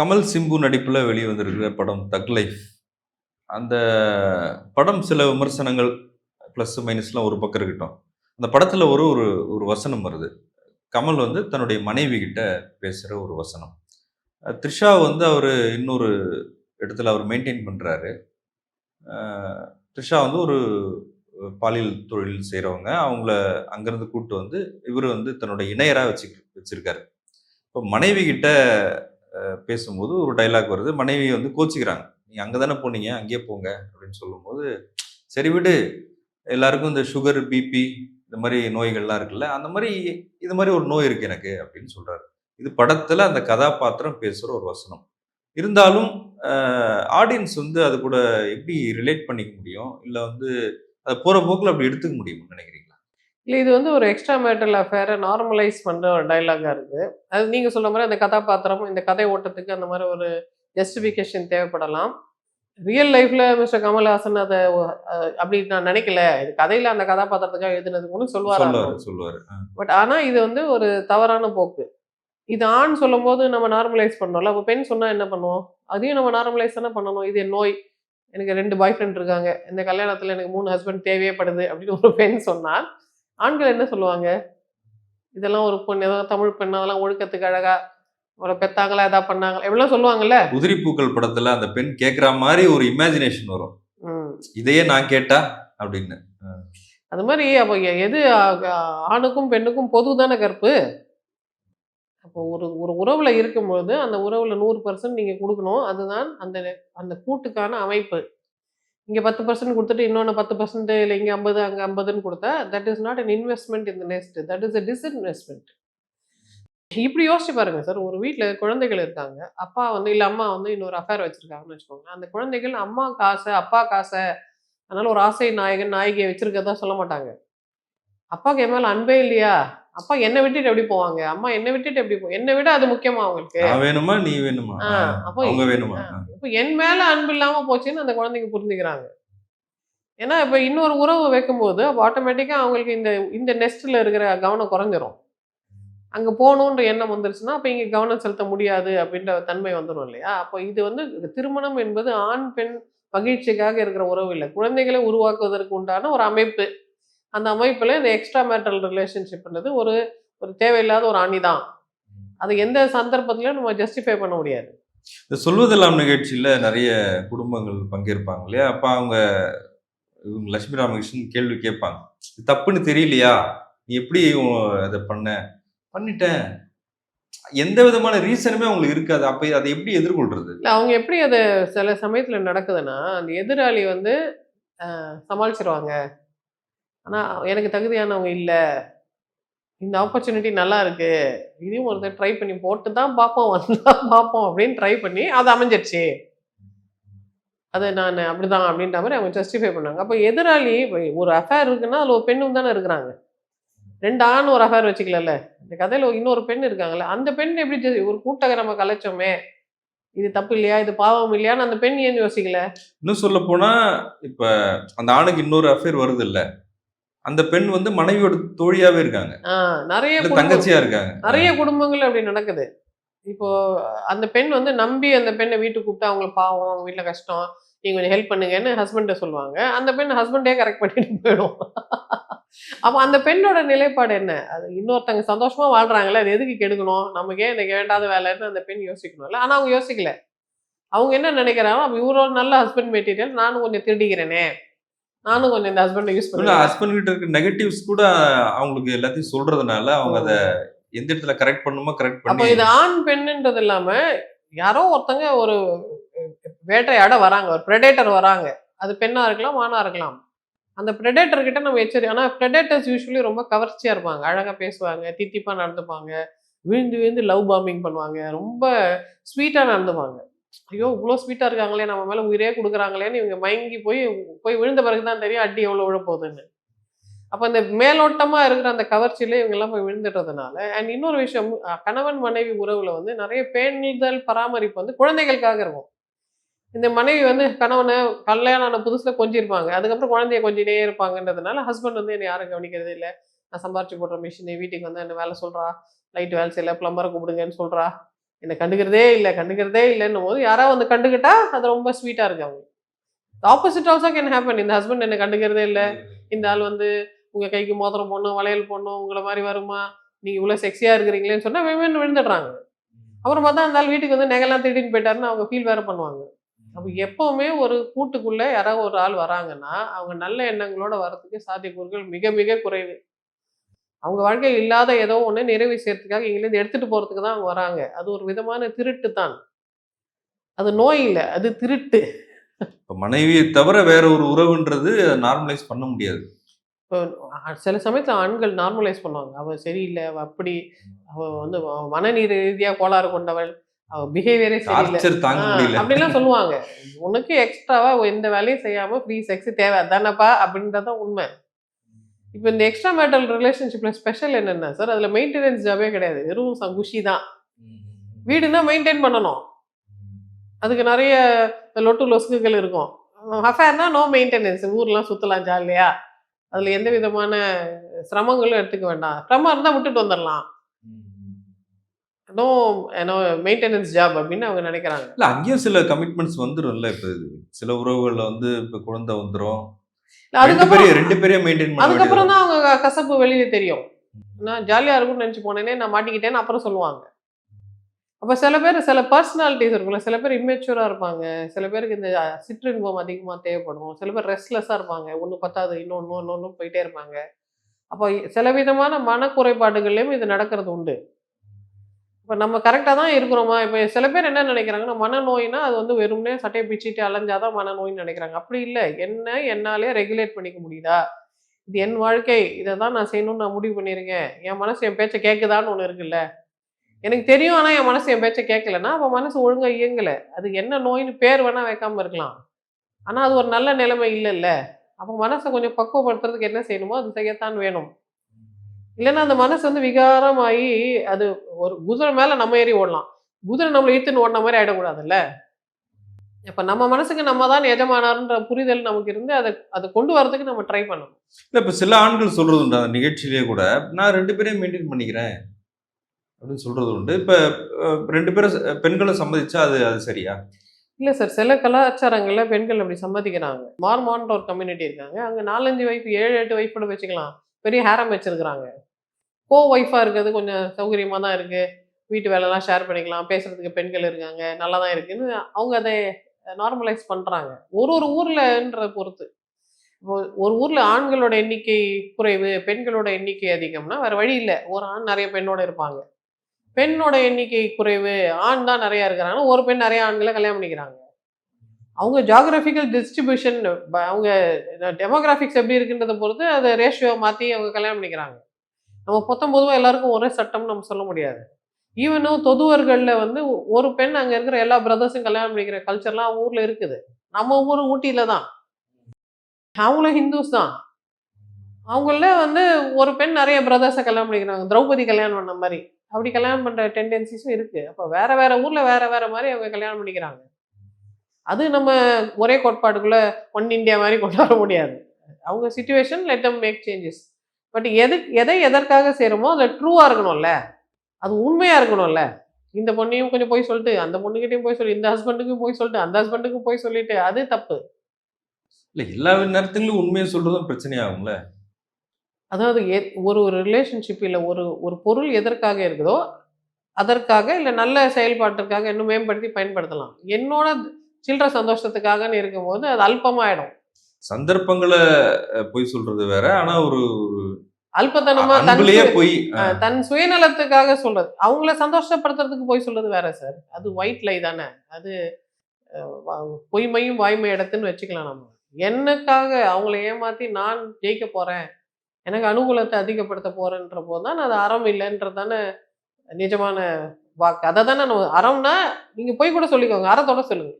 கமல் சிம்பு நடிப்பில் வெளிவந்திருக்கிற படம் தக் லைஃப் அந்த படம் சில விமர்சனங்கள் ப்ளஸ் மைனஸ்லாம் ஒரு பக்கம் இருக்கட்டும். அந்த படத்தில் ஒரு ஒரு ஒரு வசனம் வருது. கமல் வந்து தன்னுடைய மனைவி கிட்ட பேசுகிற ஒரு வசனம். த்ரிஷா வந்து அவர் இன்னொரு இடத்துல அவர் மெயின்டைன் பண்ணுறாரு த்ரிஷா வந்து ஒரு பாலியல் தொழில் செய்கிறவங்க அவங்கள அங்கேருந்து கூப்பிட்டு வந்து இவர் வந்து தன்னுடைய இணையராக வச்சு வச்சுருக்காரு. இப்போ மனைவி கிட்ட பேசும்போது ஒரு டைலாக் வருது. மனைவி வந்து கோச்சிக்கிறாங்க. நீங்கள் அங்கே தானே போனீங்க? அங்கேயே போங்க. அப்படின்னு சொல்லும்போது சரி விடு. எல்லாருக்கும் இந்த சுகர் பிபி இந்த மாதிரி நோய்கள்லாம் இருக்குல்ல அந்த மாதிரி இது மாதிரி ஒரு நோய் இருக்கு எனக்கு. அப்படின்னு சொல்கிறாரு இது படத்தில் அந்த கதாபாத்திரம் பேசுகிற ஒரு வசனம். இருந்தாலும் ஆடியன்ஸ் வந்து அது கூட எப்படி ரிலேட் பண்ணிக்க முடியும்? இல்லை வந்து அதை போகிற போக்கில் அப்படி எடுத்துக்க முடியும்னு நினைக்கிறீங்க? இல்லை இது வந்து ஒரு எக்ஸ்ட்ரா மேட்டல் அஃபேரை நார்மலைஸ் பண்ணுற ஒரு டைலாகாக இருக்குது அது நீங்கள் சொல்ற மாதிரி அந்த கதாபாத்திரம் இந்த கதை ஓட்டத்துக்கு அந்த மாதிரி ஒரு ஜஸ்டிஃபிகேஷன் தேவைப்படலாம். ரியல் லைஃப்பில் மிஸ்டர் கமல்ஹாசன் அதை அப்படி நான் நினைக்கல. இது கதையில் அந்த கதாபாத்திரத்துக்காக எழுதுனதுக்கு சொல்லுவார்? சொல்லுவாரு சொல்லுவாரு. பட் ஆனால் இது வந்து ஒரு தவறான போக்கு. இது ஆண் சொல்லும்போது நம்ம நார்மலைஸ் பண்ணோம்ல அப்போ பெண் சொன்னால் என்ன பண்ணுவோம்? அதையும் நம்ம நார்மலைஸ் தானே பண்ணணும். இது என் நோய். எனக்கு ரெண்டு பாய் ஃப்ரெண்ட் இருக்காங்க. இந்த கல்யாணத்தில் எனக்கு மூணு ஹஸ்பண்ட் தேவையப்படுது அப்படின்னு ஒரு பெண் சொன்னால் ஆண்கள் என்ன சொல்லுவாங்க? இதெல்லாம் ஒரு பொண்ணு ஏதோ தமிழ் பெண் அதெல்லாம் ஒழுக்கத்துக்கு அழகா அவளை பெத்தாங்களா எதா பண்ணாங்களா எப்படிலாம் சொல்லுவாங்கல்ல? உதிரிப்பூக்கள் படத்துல அந்த பெண் கேக்குற மாதிரி ஒரு இமேஜினேஷன் வரும். இதையே நான் கேட்டா? அப்படின்னு. அது மாதிரி அப்போ எது ஆணுக்கும் பெண்ணுக்கும் பொது தானே கற்பு அப்போ ஒரு ஒரு உறவுல இருக்கும்போது அந்த உறவுல நூறு பர்சன்ட் நீங்க கொடுக்கணும். அதுதான் அந்த அந்த கூட்டுக்கான அமைப்பு. இங்கே பத்து பர்சன்ட் கொடுத்துட்டு இன்னொன்று பத்து பர்சன்ட் இல்லை இங்கே ஐம்பது அங்கே ஐம்பதுன்னு கொடுத்தா that is not an investment இந்த next that is a disinvestment இப்படி யோசிச்சு பாருங்க சார் ஒரு வீட்டில் குழந்தைகள் இருக்காங்க. அப்பா வந்து இல்லை அம்மா வந்து இன்னொரு அஃபேர் வச்சிருக்காங்கன்னு வச்சுக்கோங்க அந்த குழந்தைகள் அம்மா காசை அப்பா காசை அதனால ஒரு ஆசை நாயகன் நாயகியை வச்சிருக்கதான் சொல்ல மாட்டாங்க. அப்பாவுக்கு என் மேலே அன்பே இல்லையா? அப்பா என்னை விட்டுட்டு எப்படி போவாங்க? அம்மா என்னை விட்டுட்டு எப்படி போ என்னை விட அது முக்கியமா அவங்களுக்கு? வேணுமா நீ வேணுமா. அப்போ அவங்க வேணுமா? இப்போ என் மேல அன்பு இல்லாம போச்சுன்னு அந்த குழந்தைங்க புரிஞ்சுக்கிறாங்க. ஏன்னா இப்போ இன்னொரு உறவு வைக்கும்போது அப்போ ஆட்டோமேட்டிக்கா அவங்களுக்கு இந்த இந்த நெஸ்ட்ல இருக்கிற கவனம் குறைஞ்சிரும். அங்க போகணுன்ற எண்ணம் வந்துருச்சுன்னா அப்போ இங்க கவனம் செலுத்த முடியாது அப்படின்ற தன்மை வந்துடும் இல்லையா? அப்போ இது வந்து திருமணம் என்பது ஆண் பெண் மகிழ்ச்சிக்காக இருக்கிற உறவு இல்லை. குழந்தைகளை உருவாக்குவதற்கு உண்டான ஒரு அமைப்பு. அந்த அமைப்புல இந்த எக்ஸ்ட்ரா மேட்டல் ரிலேஷன்ஷிப்ன்றது ஒரு ஒரு தேவையில்லாத ஒரு அணி தான் அது எந்த சந்தர்ப்பத்திலையும் நம்ம ஜஸ்டிஃபை பண்ண முடியாது. இந்த சொல்வதெல்லாம் நிகழ்ச்சியில நிறைய குடும்பங்கள் பங்கேற்பாங்க இல்லையா? அப்ப அவங்க இவங்க லட்சுமி ராமகிருஷ்ணன் கேள்வி கேட்பாங்க. இது தப்புன்னு தெரியலையா? நீ எப்படி அதை பண்ண? பண்ணிட்டேன். எந்த விதமான ரீசனுமே அவங்களுக்கு இருக்காது. அப்ப அதை எப்படி எதிர்கொள்றது? இல்லை அவங்க எப்படி அது சில சமயத்தில் நடக்குதுன்னா அந்த எதிராளி வந்து சமாளிச்சிருவாங்க. ஆனால் எனக்கு தகுதியானவங்க இல்லை. இந்த ஆப்பர்ச்சுனிட்டி நல்லா இருக்கு. இதையும் ஒருத்தர் ட்ரை பண்ணி போட்டு தான் பார்ப்போம் வந்தால் பார்ப்போம் அப்படின்னு ட்ரை பண்ணி அது அமைஞ்சிருச்சு. அது நான் அப்படிதான் அப்படின்ற மாதிரி அவங்க ஜஸ்டிஃபை பண்ணாங்க. அப்போ எதிராளி ஒரு அஃபேர் இருக்குன்னா அதில் ஒரு பெண்ணும் தானே இருக்கிறாங்க. ரெண்டு ஆண் ஒரு அஃபேர் வச்சுக்கலல்ல. இந்த கதையில் இன்னொரு பெண் இருக்காங்கல்ல. அந்த பெண் எப்படி ஒரு கூட்டகை நம்ம கலைச்சோமே. இது தப்பு இல்லையா? இது பாவம் இல்லையான்னு அந்த பெண் ஏன் யோசிக்கல? இன்னும் சொல்ல போனா இப்ப அந்த ஆணுக்கு இன்னொரு அஃபேர் வருது இல்லை. அந்த பெண் வந்து மனைவியோட தோழியாவே இருக்காங்க. நிறைய தங்கச்சியா இருக்காங்க. நிறைய குடும்பங்கள் அப்படி நடக்குது. இப்போ அந்த பெண் வந்து நம்பி அந்த பெண்ணை வீட்டுக்கு கூப்பிட்டு அவங்க பாவம் அவங்க வீட்டில் கஷ்டம் நீங்க கொஞ்சம் ஹெல்ப் பண்ணுங்கன்னு ஹஸ்பண்ட சொல்லுவாங்க. அந்த பெண் ஹஸ்பண்டே கரெக்ட் பண்ணிட்டு போயிடும். அப்போ அந்த பெண்ணோட நிலைப்பாடு என்ன? அது இன்னொருத்தங்க சந்தோஷமா வாழ்றாங்களே அது எதுக்கு கெடுக்கணும்? நமக்கு எனக்கு வேண்டாத வேலைன்னு அந்த பெண் யோசிக்கணும்ல. ஆனா அவங்க யோசிக்கல. அவங்க என்ன நினைக்கிறாங்க இவரோட நல்ல ஹஸ்பண்ட் மெட்டீரியல் நானும் கொஞ்சம் திருடிக்கிறேனே. நானும் கொஞ்சம் இந்த ஹஸ்பண்டை யூஸ் பண்ணுவேன் ஹஸ்பண்ட் கிட்ட இருக்க நெகட்டிவ்ஸ் கூட அவங்களுக்கு எல்லாத்தையும் சொல்றதுனால அவங்க அதை எந்த இடத்துல கரெக்ட் பண்ணுமோ கரெக்ட் அப்போ பண்ணி இது ஆண் பெண்ணுன்றது இல்லாம யாரோ ஒருத்தங்க ஒரு வேட்டையாட வராங்க ஒரு ப்ரெடேட்டர் வராங்க. அது பெண்ணா இருக்கலாம் ஆணா இருக்கலாம். அந்த ப்ரெடேட்டர் கிட்ட நம்ம எச்சரி ஆனா ப்ரெடேட்டர்ஸ் யூஸ்வலி ரொம்ப கவர்ச்சியா இருப்பாங்க. அழகா பேசுவாங்க தித்திப்பா நடந்துப்பாங்க விழுந்து விழுந்து லவ் பாம்பிங் பண்ணுவாங்க. ரொம்ப ஸ்வீட்டா நடந்துப்பாங்க. ஐயோ இவ்வளோ ஸ்வீட்டாக இருக்காங்களே நம்ம மேலே உயிரே கொடுக்குறாங்களேன்னு இவங்க மயங்கி போய் போய் விழுந்த பிறகு தான் தெரியும் அடி எவ்வளோ விழ போகுதுன்னு அப்போ இந்த மேலோட்டமாக இருக்கிற அந்த கவர்ச்சியில இவங்கெல்லாம் போய் விழுந்துட்டதுனால அண்ட் இன்னொரு விஷயம் கணவன் மனைவி உறவில் வந்து நிறைய பேணுதல் பராமரிப்பு வந்து குழந்தைகளுக்காக இருக்கும். இந்த மனைவி வந்து கணவனை கல்யாணம் ஆன புதுசில் கொஞ்சிருப்பாங்க. அதுக்கப்புறம் குழந்தைய கொஞ்சினே இருப்பாங்கன்றதுனால ஹஸ்பண்ட் வந்து என்னை யாரும் கவனிக்கிறதே இல்லை. நான் சம்பாரிச்சு போடுற மிஷின் வீட்டுக்கு வந்து என்ன வேலை சொல்கிறா லைட் வேலை செய்யல பிளம்பரை கூப்பிடுங்கன்னு சொல்கிறா என்னை கண்டுக்கிறதே இல்லை கண்டுக்கிறதே இல்லைன்னும் போது யாராவது வந்து கண்டுக்கிட்டா அது ரொம்ப ஸ்வீட்டாக இருக்கு அவங்க. ஆப்போசிட் ஆல்சோ கேன் ஹேப்பன் இந்த ஹஸ்பண்ட் என்னை கண்டுக்கிறதே இல்லை. இந்த ஆள் வந்து உங்கள் கைக்கு மோதிரம் போடணும் வளையல் போடணும் உங்களை மாதிரி வருமா? நீங்கள் இவ்வளோ செக்ஸியாக இருக்கிறீங்களேன்னு சொன்னால் விமன் விழுந்துடுறாங்க. அப்புறம் பார்த்தா அந்த ஆள் வீட்டுக்கு வந்து நெகலாம் திருடின்னு போயிட்டாருன்னு அவங்க ஃபீல் வேறு பண்ணுவாங்க. அப்போ எப்போவுமே ஒரு கூட்டுக்குள்ளே யாராவது ஒரு ஆள் வராங்கன்னா அவங்க நல்ல எண்ணங்களோட வரதுக்கு சாத்தியக்கூறுகள் மிக மிக குறைவு. அவங்க வாழ்க்கையில் இல்லாத ஏதோ ஒன்று நிறைவு செய்யறதுக்காக இங்கிலேருந்து எடுத்துகிட்டு போகிறதுக்கு தான் அவங்க வராங்க. அது ஒரு விதமான திருட்டு தான். அது நோய் இல்லை அது திருட்டு. இப்போ மனைவியை தவிர வேற ஒரு உறவுன்றது நார்மலைஸ் பண்ண முடியாது. இப்போ சில சமயத்தில் ஆண்கள் நார்மலைஸ் பண்ணுவாங்க. அவ சரியில்லை அவ அப்படி அவ வந்து மனநீர் ரீதியாக கோளாறு கொண்டவள் அவ பிஹேவியரே சரியில்லை. அப்படிலாம் சொல்லுவாங்க. உனக்கு எக்ஸ்ட்ராவா எந்த வேலையும் செய்யாம ஃப்ரீ செக்ஸ் தேவை. அதானப்பா? அப்படின்றத உண்மை. இப்போ இந்த எக்ஸ்ட்ரா மேட்டல் ரிலேஷன்ஷிப்ல ஸ்பெஷல் என்னென்ன சார் அதுல மெயின்டெனன்ஸ் ஜாபே கிடையாது. வெறும் ச- குஷி தான் வீடுனா மெயின்டைன் பண்ணணும். அதுக்கு நிறைய லொட்டு லொசுக்குகள் இருக்கும். அஃபேர்னா நோ மெயின்டெனன்ஸ் ஊர்லாம் சுத்தலாம் ஜாலியா. அதுல எந்த விதமான சிரமங்களும் எடுத்துக்க வேண்டாம். சிரமம் இருந்தா விட்டுட்டு வந்துடலாம் நோ நோ மெயின்டெனன்ஸ் ஜாப் அப்படின்னு அவங்க நினைக்கிறாங்க. இல்ல அங்கேயும் சில கமிட்மெண்ட்ஸ் வந்துரும்ல. இப்ப சில உறவுகள்ல வந்து இப்ப குழந்தை ரெண்டு அதுக்கப்புறம் பேரையும் ரெண்டு பேரையும் மெயின்டைன் பண்ண அதுக்கப்புறம் தான். அவங்க கசப்பு வெளியில தெரியும். நான் ஜாலியா இருக்கும்னு நினைச்சு போனேனே நான் மாட்டிக்கிட்டேன்னு அப்புறம் சொல்லுவாங்க. அப்ப சில பேர் சில பர்சனாலிட்டிஸ் இருக்கும்ல சில பேர் இம்மெச்சூரா இருப்பாங்க. சில பேருக்கு இந்த சிற்றின்பம் அதிகமா தேவைப்படும். சில பேர் ரெஸ்ட்லெஸ்ஸா இருப்பாங்க. ஒண்ணு பத்தாது இன்னொன்னு இன்னொன்னு போயிட்டே இருப்பாங்க. அப்போ சில விதமான மனக்குறைபாடுகள்லயும் இது நடக்கிறது உண்டு. இப்போ நம்ம கரெக்டாக தான் இருக்கிறோமா? இப்போ சில பேர் என்ன நினைக்கிறாங்கன்னா மனநோயினா அது வந்து வெறும்னே சட்டையை பிச்சுட்டு அலைஞ்சாதான் மனநோயின்னு நினைக்கிறாங்க. அப்படி இல்லை. என்ன என்னாலே ரெகுலேட் பண்ணிக்க முடியுதா? இது என் வாழ்க்கை. இதை தான் நான் செய்யணும்னு நான் முடிவு பண்ணியிருக்கேன். என் மனசு என் பேச்சை கேட்குதான்னு ஒன்று இருக்குல்ல. எனக்கு தெரியும் ஆனால் என் மனசு என் பேச்சை கேட்கலன்னா அப்போ மனசு ஒழுங்காக இயங்கலை. அது என்ன நோயின்னு பேர் வேணால் வைக்காமல் இருக்கலாம். ஆனால் அது ஒரு நல்ல நிலைமை இல்லைல்ல. அப்போ மனசை கொஞ்சம் பக்குவப்படுத்துறதுக்கு என்ன செய்யணுமோ அது செய்யத்தான் வேணும். இல்லைன்னா அந்த மனசு வந்து விகாரமாகி அது ஒரு குதிரை மேலே நம்ம ஏறி ஓடலாம். குதிரை நம்மளை இழுத்துன்னு ஓடின மாதிரி ஆயிடக்கூடாதுல்ல? இப்போ நம்ம மனசுக்கு நம்ம தான் எஜமானார்ன்ற புரிதல் நமக்கு இருந்து அதை அதை கொண்டு வரதுக்கு நம்ம ட்ரை பண்ணணும். இல்ல இப்ப சில ஆண்கள் சொல்றது உண்டு. அந்த நிகழ்ச்சியிலேயே கூட நான் ரெண்டு பேரையும் மெயின்டைன் பண்ணிக்கிறேன். அப்படின்னு சொல்றது உண்டு. இப்ப ரெண்டு பேரும் பெண்களை சம்மதிச்சா அது அது சரியா? இல்லை சார் சில கலாச்சாரங்களில் பெண்கள் அப்படி சம்மதிக்கிறாங்க. மார்மான்ற ஒரு கம்யூனிட்டி இருக்காங்க. அங்கே நாலஞ்சு வைஃப் ஏழு எட்டு வைஃப் கூட வச்சுக்கலாம். பெரிய ஹேரம் வச்சிருக்கிறாங்க. கோ ஒய்ஃபாக இருக்கிறது கொஞ்சம் சௌகரியமாக தான் இருக்குது வீட்டு வேலைலாம் ஷேர் பண்ணிக்கலாம். பேசுகிறதுக்கு பெண்கள் இருக்காங்க. நல்லா தான் இருக்குன்னு அவங்க அதை நார்மலைஸ் பண்ணுறாங்க ஒரு ஒரு ஊர்லன்ற பொறுத்து. இப்போ ஒரு ஊரில் ஆண்களோட எண்ணிக்கை குறைவு பெண்களோட எண்ணிக்கை அதிகம்னா வேறு வழி இல்லை. ஒரு ஆண் நிறைய பெண்ணோட இருப்பாங்க. பெண்ணோட எண்ணிக்கை குறைவு ஆண் தான் நிறையா இருக்கிறாங்கன்னா ஒரு பெண் நிறைய ஆண்களை கல்யாணம் பண்ணிக்கிறாங்க. அவங்க ஜாகிரபிக்கல் டிஸ்ட்ரிபியூஷன் அவங்க டெமோகிராஃபிக்ஸ் எப்படி இருக்குன்றதை பொறுத்து அதை ரேஷியோ மாற்றி அவங்க கல்யாணம் பண்ணிக்கிறாங்க. நம்ம பொத்தம் பொதுவாக எல்லாருக்கும் ஒரே சட்டம்னு நம்ம சொல்ல முடியாது. ஈவனும் தொதுவர்களில் வந்து ஒரு பெண் அங்கே இருக்கிற எல்லா பிரதர்ஸும் கல்யாணம் பண்ணிக்கிற கல்ச்சர்லாம் ஊரில் இருக்குது. நம்ம ஊர் ஊட்டியில் தான். அவங்களும் ஹிந்துஸ் தான். அவங்கள வந்து ஒரு பெண் நிறைய பிரதர்ஸை கல்யாணம் பண்ணிக்கிறாங்க. திரௌபதி கல்யாணம் பண்ண மாதிரி. அப்படி கல்யாணம் பண்ணுற டெண்டன்சிஸும் இருக்குது அப்போ வேறு வேறு ஊரில் வேறு வேறு மாதிரி அவங்க கல்யாணம் பண்ணிக்கிறாங்க. அது நம்ம ஒரே கோட்பாடுக்குள்ள ஒன் இந்தியா மாதிரி கொண்டு வர முடியாது. அவங்க situation let them make changes but எது எதை எதற்காக செய்கிறோமோ அதில் ட்ரூவாக இருக்கணும்ல. அது உண்மையாக இருக்கணும்ல. இந்த பொண்ணையும் கொஞ்சம் போய் சொல்லிட்டு அந்த பொண்ணுகிட்டையும் போய் சொல்லி இந்த ஹஸ்பண்டுக்கும் போய் சொல்லிட்டு அந்த ஹஸ்பண்டுக்கும் போய் சொல்லிட்டு அது தப்பு. இல்ல எல்லா நேரத்துலயும் உண்மையை சொல்றதும் பிரச்சனையாகும்ல. அதாவது எ- ஒரு ஒரு ரிலேஷன்ஷிப் இல்லை ஒரு ஒரு பொருள் எதற்காக இருக்குதோ அதற்காக இல்லை நல்ல செயல்பாட்டிற்காக இன்னும் மேம்படுத்தி பயன்படுத்தலாம். என்னோட சில்லற சந்தோஷத்துக்காகன்னு இருக்கும்போது அது அல்பமாயிடும். சந்தர்ப்பங்களை பொய் சொல்றது வேற. ஆனா ஒரு அல்பத்தனமா தன் அன்புலயே சுய- போய் தன் சுயநலத்துக்காக சொல்றது. அவங்கள சந்தோஷப்படுத்துறதுக்கு போய் சொல்றது வேற சார். அது ஒயிட் லை தானே. அது பொய்மையும் வாய்மை இடத்துன்னு வச்சுக்கலாம் நம்ம. எனக்காக அவங்கள ஏமாத்தி நான் ஜெயிக்க போறேன். எனக்கு அனுகூலத்தை அதிகப்படுத்த போறேன்ற போது தான் அது அறம் இல்லைன்றதானே நிஜமான வாக்கு. அதை தானே நம்ம அறம்னா நீங்க போய் கூட சொல்லிக்கோங்க. அறத்தோட சொல்லுங்க.